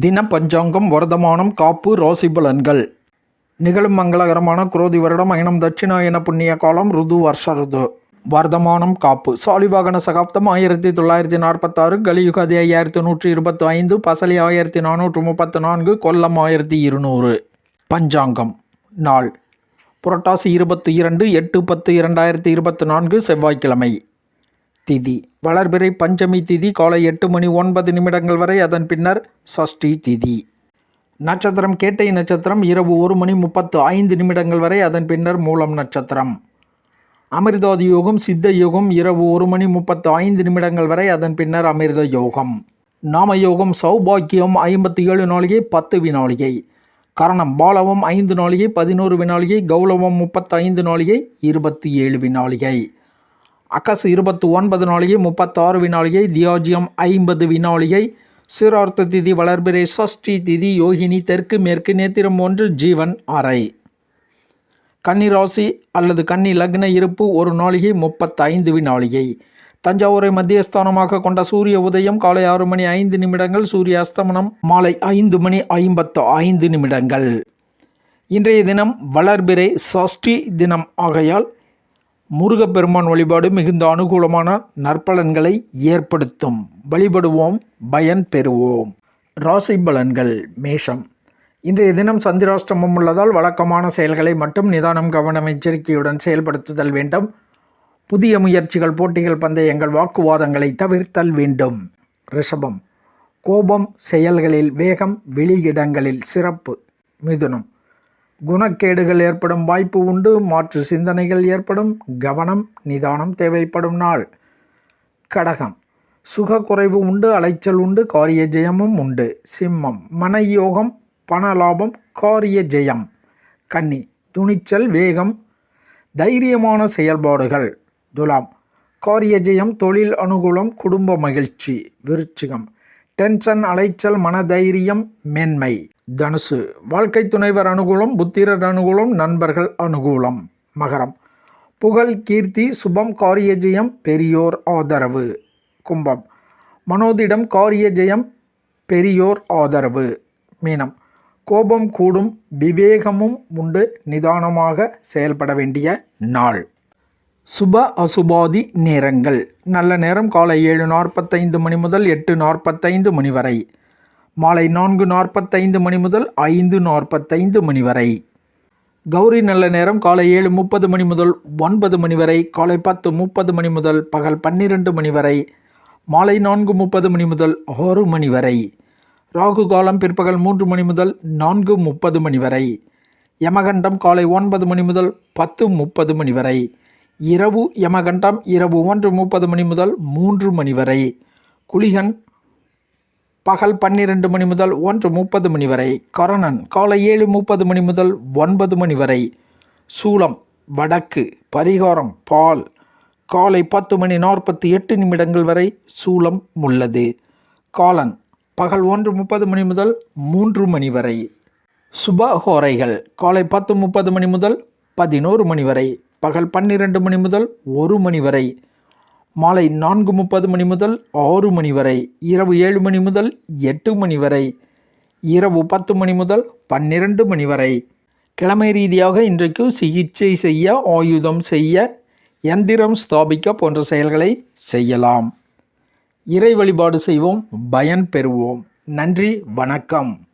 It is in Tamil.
தின பஞ்சாங்கம் வரதமானம் காப்பு ராசி பலன்கள் நிகழும் மங்களகரமான குரோதி வருடம் அயனம் தட்சிணாயன புண்ணிய காலம் ருது வருஷ ருது. வர்தமானம் காப்பு. சாலிவாகன சகாப்தம் ஆயிரத்தி தொள்ளாயிரத்தி நாற்பத்தாறு கலியுகதி ஐயாயிரத்தி நூற்றி இருபத்தி ஐந்து பசலி ஆயிரத்தி நானூற்று முப்பத்து நான்கு கொல்லம் ஆயிரத்தி இருநூறு. பஞ்சாங்கம். நாள். புரட்டாசி இருபத்தி இரண்டு எட்டு பத்து இரண்டாயிரத்தி இருபத்தி நான்கு செவ்வாய்க்கிழமை. திதி. வளர்பிறை பஞ்சமி திதி காலை எட்டு மணி ஒன்பது நிமிடங்கள் வரை அதன் பின்னர் சஷ்டி திதி. நட்சத்திரம் கேட்டை நட்சத்திரம் இரவு ஒரு மணி முப்பத்து ஐந்து நிமிடங்கள் வரை அதன் பின்னர் மூலம் நட்சத்திரம். அமிர்தோத யோகம் சித்த யோகம் இரவு ஒரு மணி முப்பத்து ஐந்து நிமிடங்கள் வரை அதன் பின்னர் அமிர்த யோகம். நாம யோகம் சௌபாக்கியம் ஐம்பத்தி ஏழு நாளிகை பத்து வினாளிகை. கரணம் பாலவம் ஐந்து நாளிகை பதினோரு வினாளிகை கௌலவம் முப்பத்தைந்து நாளிகை இருபத்தி ஏழு வினாளிகை. அக்கசு இருபத்தி ஒன்பது நாளிகை முப்பத்தாறு வினாளிகை தியாஜியம் ஐம்பது வினாளிகை. சீரார்த்த திதி வளர்பிறை சஷ்டி திதி யோகினி தெற்கு மேற்கு நேத்திரம் ஒன்று ஜீவன் அறை. கன்னி ராசி அல்லது கன்னி லக்ன இருப்பு ஒரு நாளிகை முப்பத்தைந்து வினாளிகை. தஞ்சாவூரை மத்தியஸ்தானமாக கொண்ட சூரிய உதயம் காலை ஆறு மணி ஐந்து நிமிடங்கள் சூரிய அஸ்தமனம் மாலை ஐந்து மணி ஐம்பத்து ஐந்து நிமிடங்கள். இன்றைய தினம் வளர்பிறை சஷ்டி தினம் ஆகையால் முருகப்பெருமான் வழிபாடு மிகுந்த அனுகூலமான நற்பலன்களை ஏற்படுத்தும். வழிபடுவோம் பயன் பெறுவோம். ராசி பலன்கள் மேஷம். இன்றைய தினம் சந்திராஷ்டமம் உள்ளதால் வழக்கமான செயல்களை மட்டும் நிதானம் கவனம் எச்சரிக்கையுடன் செயல்படுத்துதல் வேண்டும். புதிய முயற்சிகள் போட்டிகள் பந்தயங்கள் வாக்குவாதங்களை தவிர்த்தல் வேண்டும். ரிஷபம். கோபம் செயல்களில் வேகம் வெளியிடங்களில் சிறப்பு. மிதுனம். குணக்கேடுகள் ஏற்படும் வாய்ப்பு உண்டு மாற்று சிந்தனைகள் ஏற்படும் கவனம் நிதானம் தேவைப்படும் நாள். கடகம். சுக குறைவு உண்டு அலைச்சல் உண்டு காரிய ஜெயமும் உண்டு. சிம்மம். மனயோகம் பண லாபம் காரிய ஜெயம். கன்னி. துணிச்சல் வேகம். தைரியமான செயல்பாடுகள். துலாம். காரிய ஜெயம் தொழில் அனுகூலம் குடும்ப மகிழ்ச்சி விருச்சிகம். டென்ஷன் அலைச்சல் மனதைரியம் மேன்மை. தனுசு. வாழ்க்கை துணைவர் அனுகூலம் புத்திரர் அனுகூலம் நண்பர்கள் அனுகூலம். மகரம். புகழ் கீர்த்தி சுபம் காரிய ஜெயம் பெரியோர் ஆதரவு. கும்பம். மனோதிடம் காரிய ஜெயம் பெரியோர் ஆதரவு. மீனம். கோபம் கூடும் விவேகமும் உண்டு நிதானமாக செயல்பட வேண்டிய நாள். சுப அசுபாதி நேரங்கள். நல்ல நேரம் காலை ஏழு நாற்பத்தைந்து மணி முதல் எட்டு நாற்பத்தைந்து மணி வரை. மாலை நான்கு நாற்பத்தைந்து மணி முதல் ஐந்து நாற்பத்தைந்து மணி வரை. கௌரி நல்ல நேரம் காலை ஏழு முப்பது மணி முதல் ஒன்பது மணி வரை காலை பத்து முப்பது மணி முதல் பகல் பன்னிரெண்டு மணி வரை மாலை நான்கு முப்பது மணி முதல் ஆறு மணி வரை ராகு காலம் பிற்பகல் மூன்று மணி முதல் நான்கு முப்பது மணி வரை யமகண்டம் காலை ஒன்பது மணி முதல் பத்து முப்பது மணி வரை இரவு யமகண்டம் இரவு ஒன்று முப்பது மணி முதல் மூன்று மணி வரை குளிகன் பகல் பன்னிரண்டு மணி முதல் ஒன்று முப்பது மணி வரை. கரணன் காலை ஏழு முப்பது மணி முதல் ஒன்பது மணி வரை. சூளம் வடக்கு பரிகாரம் பால். காலை பத்து மணி நாற்பத்தி எட்டு நிமிடங்கள் வரை சூளம் உள்ளது. காலன் பகல் ஒன்று முப்பது மணி முதல் மூன்று மணி வரை. சுபஹோரைகள் காலை பத்து முப்பது மணி முதல் பதினோரு மணி வரை. பகல் பன்னிரண்டு மணி முதல் ஒரு மணி வரை. மாலை நான்கு முப்பது மணி முதல் ஆறு மணி வரை இரவு ஏழு மணி முதல் எட்டு மணி வரை இரவு பத்து மணி முதல் பன்னிரண்டு மணி வரை. கிழமை ரீதியாக இன்றைக்கு சிகிச்சை செய்ய ஆயுதம் செய்ய எந்திரம் ஸ்தாபிக்க போன்ற செயல்களை செய்யலாம். இறை வழிபாடு செய்வோம் பயன் பெறுவோம். நன்றி வணக்கம்.